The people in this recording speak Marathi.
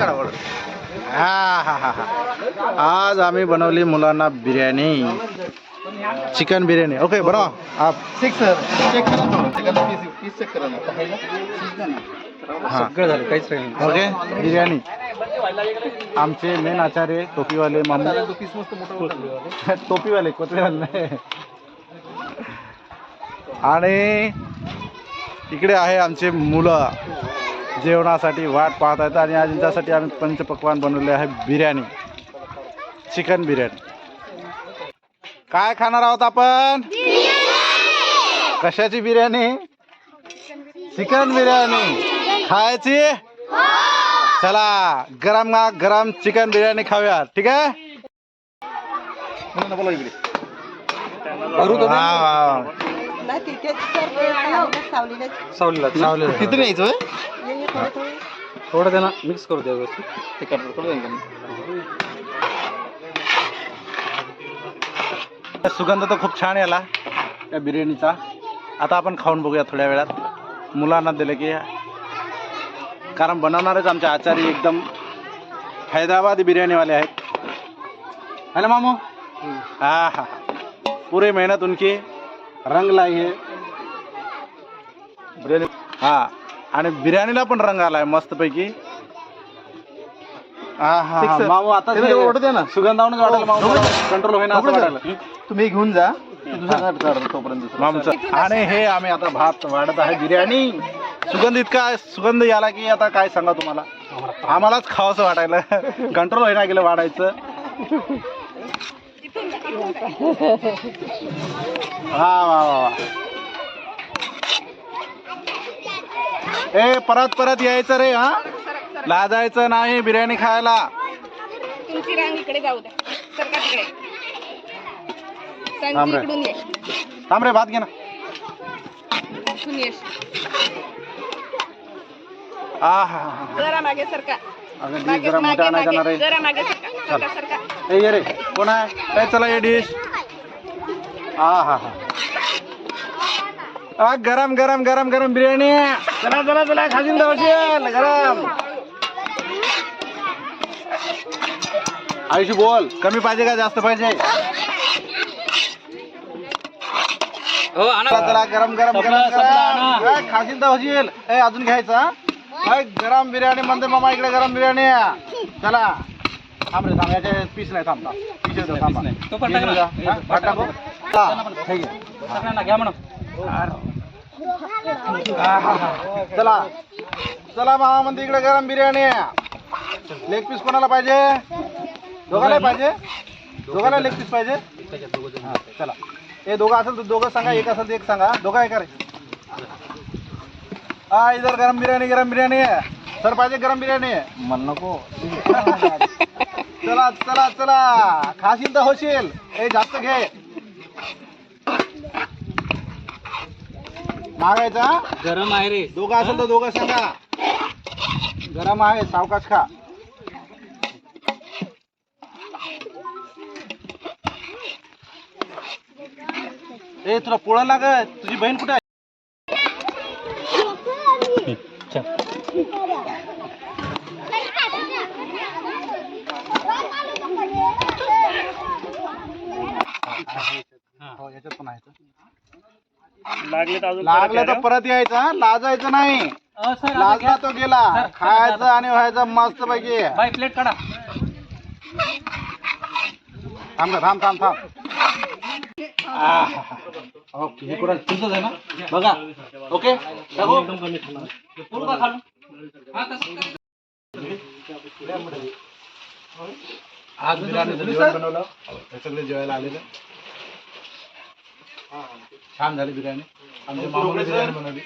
हा हा हा हा. आज आम्ही बनवली मुलांना बिर्याणी. चिकन बिर्याणी. ओके बनवा. आप चेक सर चेक करा थोडं एखादा पीस पीस चेक करा ना. हा. सगळं झालं काहीच राहिलं ओके बिर्याणी. आमचे मेन आचार्य टोपीवाले मामू. तो पीस मस्त मोठा होता टोपीवाले नाही आणि इकडे आहे आमचे मुलं. जेवणासाठी वाट पाहत आहेत आणि आज त्यांच्यासाठी आम्ही पंचपक्वान बनवले आहे बिर्याणी. चिकन बिर्याणी. काय खाणार आहोत आपण? कशाची बिर्याणी? चिकन बिर्याणी. खायची? चला गरम गरम चिकन बिर्याणी खाऊया ठीक आहे? सावलीला- सावलीला. सावलीला. तिथे न्यायचं थोडं थोडं त्यांना मिक्स करू द्या व्यवस्थित. ते कटर करू द्या सुगंध तर खूप छान याला त्या बिर्याणीचा. आता आपण खाऊन बघूया थोड्या वेळात. मुलांना दिलं की कारण बनवणारेच आमचे आचारी एकदम हैदराबादी बिर्याणीवाले आहेत. है ना मामू? हा हा. पूरी मेहनत उनकी. रंग लाई है. बिर्याणी हा. आणि बिर्याणीला पण रंग आलाय मस्तपैकी. हा हा Six, हा. sir. मामू आता त्याला तेवढं वाटू द्या ना. सुगंधावूनच वाटायला मामू कंट्रोल होईना असं वाटायला. तुम्ही घेऊन जा. ते तोपर्यंत दुसरं. आणि हे आम्ही आता भात वाढत आहे बिर्याणी. सुगंध इतका सुगंध याला की आता काय सांगा तुम्हाला? आम्हालाच खावंसं वाटायला. कंट्रोल होईना गेलं वाढायचं. हा वा वा वा. ए परत परत यायचं रे हा? लाजायचं नाही बिर्याणी खायला. तुमची रांग इकडे जाऊ द्या. सरका तिकडे? थांब रे. इकडून ये. थांब रे भात घे ना. इकडून ये. आ हा हा. जरा मागे सरका अगं डी मागे जरा मोठा मागे आणायचा ना मागे. रे जरा मागे सरका सरका सरका ए ये रे. कोण आहे? काय चला ये डिश हा हा हा. आ, गरम गरम गरम गरम बिर्याणी. चला चला चला खाशील दवशील गरम. आयुषी बोल कमी पाहिजे का जास्त पाहिजे? चला चला गरम गरम गरम गरम. काय खाशील दवशील ए अजून घ्यायचं हा? गरम बिर्याणी म्हणते मामा इकडे गरम बिर्याणी. चला. थांब रे थांब याचे पीस नाही थांब थांब. पीस येतो थांब. तो पण टाक ना. हा, भात टाकू? हा, ठीक आहे. घ्या म्हणा हा, हा, हा. चला. चला मामा म्हणते इकडे गरम बिर्याणी लेग पीस कोणाला पाहिजे? दोघांना पाहिजे? दोघांना लेग पीस पाहिजे? हा, चला. हे दोघं असेल तर दोघं सांगा एक असेल तर एक सांगा. दोघं आहे का रे? हा इधर गरम बिर्याणी गरम बिर्याणी आहे. सर पाहिजे गरम बिर्याणी मला नको. चला चला चला. खाशील तर होशील. हे जास्त घे. मागायचा? गरम आहे रे. दोघं असेल तर दोघं सांगा. गरम आहे सावकाश खा. ए तुला पोळा लागत? तुझी बहीण कुठे आहे हो, याच्यात पण आहे तो. लागलं तर परत यायचं हा? लाजायचं नाही. लाजला तो गेला. खायचं आणि व्हायचं मस्त पैकी प्लेट काढा. थांब थांब थांब थांब. ओके हे कुठं? तुझंच आहे ना? बघा. ओके टाकू? आज जेवण बनवलं. हे जेवायला आलेले. छान झाली बिर्याणी. आमच्या मामाने बिर्याणी बनवली.